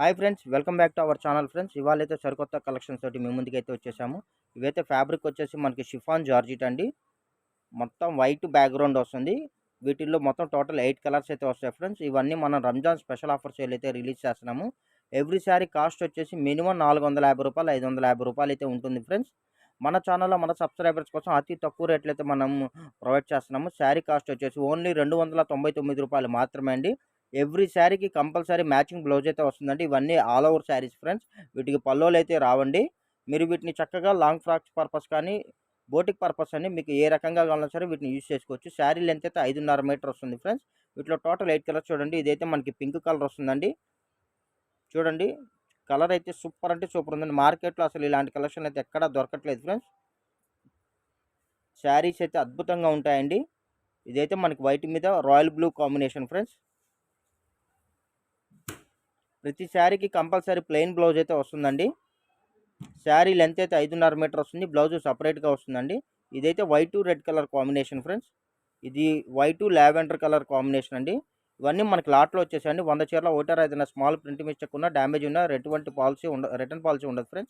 Hi friends welcome back to our channel friends. ఇవాళ అయితే సరికొత్త కలెక్షన్స్ తోటి మీ ముందుకైతే వచ్చేసాము. ఇవైతే ఫ్యాబ్రిక్ వచ్చేసి మనకి షిఫాన్ జార్జిట్ అండి. మొత్తం వైట్ బ్యాక్గ్రౌండ్ వస్తుంది. వీటిల్లో మొత్తం టోటల్ ఎయిట్ కలర్స్ అయితే వస్తాయి ఫ్రెండ్స్. ఇవన్నీ మనం రంజాన్ స్పెషల్ ఆఫర్ సేల్ అయితే రిలీజ్ చేస్తున్నాము. ఎవ్రీ శారీ కాస్ట్ వచ్చేసి మినిమం నాలుగు వందల యాభై రూపాయలు ఐదు వందల యాభై రూపాయలు అయితే ఉంటుంది ఫ్రెండ్స్. మన ఛానల్లో మన సబ్స్క్రైబర్స్ కోసం అతి తక్కువ రేట్లు అయితే మనం ప్రొవైడ్ చేస్తున్నాము. శారీ కాస్ట్ వచ్చేసి ఓన్లీ రెండు వందల తొంభై తొమ్మిది రూపాయలు మాత్రమే అండి. ఎవ్రీ శారీకి కంపల్సరీ మ్యాచింగ్ బ్లౌజ్ అయితే వస్తుందండి. ఇవన్నీ ఆల్ ఓవర్ శారీస్ ఫ్రెండ్స్. వీటికి పల్లోలు అయితే రావండి. మీరు వీటిని చక్కగా లాంగ్ ఫ్రాక్స్ పర్పస్ కానీ బోటిక్ పర్పస్ అని మీకు ఏ రకంగా కావాలన్నా సరే వీటిని యూజ్ చేసుకోవచ్చు. శారీ లెంత్ అయితే ఐదున్నర మీటర్ వస్తుంది ఫ్రెండ్స్. వీటిలో టోటల్ ఎయిట్ కలర్స్ చూడండి. ఇదైతే మనకి పింక్ కలర్ వస్తుందండి. చూడండి. కలర్ అయితే సూపర్ అంటే సూపర్ ఉందండి. మార్కెట్లో అసలు ఇలాంటి కలెక్షన్ అయితే ఎక్కడా దొరకట్లేదు ఫ్రెండ్స్. శారీస్ అయితే అద్భుతంగా ఉంటాయండి. ఇదైతే మనకి వైట్ మీద రాయల్ బ్లూ కాంబినేషన్ ఫ్రెండ్స్. ప్రతి శారీకి కంపల్సరీ ప్లెయిన్ బ్లౌజ్ అయితే వస్తుందండి. శారీ లెంత్ అయితే ఐదున్నర మీటర్ వస్తుంది. బ్లౌజ్ సపరేట్గా వస్తుందండి. ఇదైతే white red colour combination friends. ఇది వైట్ లావెండర్ కలర్ కాంబినేషన్ అండి. ఇవన్నీ మనకి లాట్లో వచ్చేసండి వంద చీరల ఓటర్ ఏదైనా స్మాల్ ప్రింట్ మిస్టేక్ ఉన్నా డ్యామేజ్ ఉన్నా ఎటువంటి పాలసీ ఉండ రిటర్న్ పాలసీ ఉండదు ఫ్రెండ్స్.